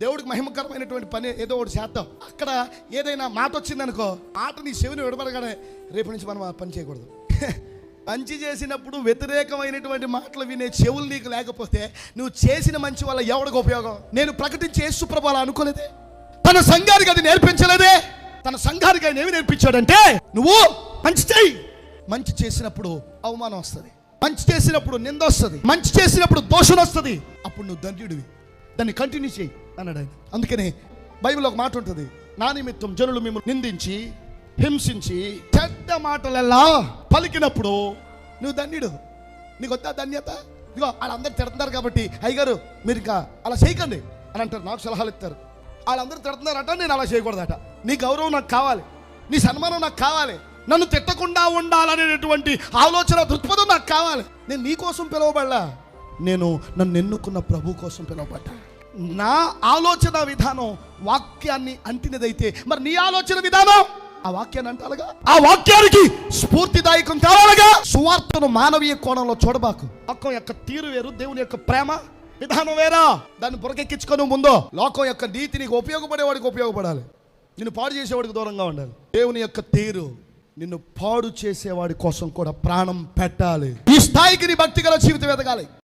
దేవుడికి మహిమకరమైనటువంటి పని ఏదో ఒకటి చేద్దాం. అక్కడ ఏదైనా మాట వచ్చిందనుకో మాట నీ చెవిని విడబడగానే రేపు నుంచి మనం ఆ పని చేయకూడదు. మంచి చేసినప్పుడు వ్యతిరేకమైనటువంటి మాటలు వినే చెవులు నీకు లేకపోతే నువ్వు చేసిన మంచి వల్ల ఎవడికి ఉపయోగం? నేను ప్రకటించే సుప్రభాలు అనుకోలేదే. తన సంఘానికి అది నేర్పించలేదే. తన సంఘానికి ఆయన ఏమి నేర్పించాడంటే నువ్వు మంచి చేయి మంచి చేసినప్పుడు అవమానం వస్తుంది. మంచి చేసినప్పుడు నింద వస్తుంది. మంచి చేసినప్పుడు దోషం వస్తుంది. అప్పుడు నువ్వు ధన్యుడివి దాన్ని కంటిన్యూ చేయి అన్నాడు ఆయన. అందుకనే బైబిల్ ఒక మాట ఉంటుంది. నా నిమిత్తం జనులు మిమ్మల్ని నిందించి హింసించి చెడ్డ మాటలెల్లా పలికినప్పుడు నువ్వు ధన్యుడు. నీకు వద్దా ధన్యత? ఇదిగో వాళ్ళందరూ తిడుతున్నారు కాబట్టి అయ్యగారు మీరు ఇంకా అలా చేయకండి అని అంటారు. నాకు సలహాలు ఇస్తారు. వాళ్ళందరూ తిడుతున్నారట నేను అలా చేయకూడదట. నీ గౌరవం నాకు కావాలి. నీ సన్మానం నాకు కావాలి. నన్ను తిట్టకుండా ఉండాలనేటువంటి ఆలోచన దృక్పథం నాకు కావాలి. నేను నీ కోసం పిలువబడలా. నేను నన్ను ఎన్నుకున్న ప్రభు కోసం పిలువబడ్డా. నా ఆలోచన విధానం వాక్యాన్ని అంటినదైతే మరి నీ ఆలోచన విధానం? ఆ వాక్యాన్ని అంటారుగా? ఆ వాక్యానికి స్ఫూర్తిదాయకం కావాలగా? సువార్తను మానవీయ కోణంలో చూడబాకు. వాక్యం యొక్క తీరు వేరు దేవుని యొక్క ప్రేమ విధానం వేరా? దాన్ని బురకెక్కించుకొని ముందో. లోకం యొక్క నీతి నీకు ఉపయోగపడేవాడికి ఉపయోగపడాలి. నిన్ను పాడు చేసేవాడికి దూరంగా ఉండాలి. దేవుని యొక్క తీరు నిన్ను పాడు చేసేవాడి కోసం కూడా ప్రాణం పెట్టాలి. ఈ స్థాయికి నీ భక్తి గల జీవితం ఎదగాలి.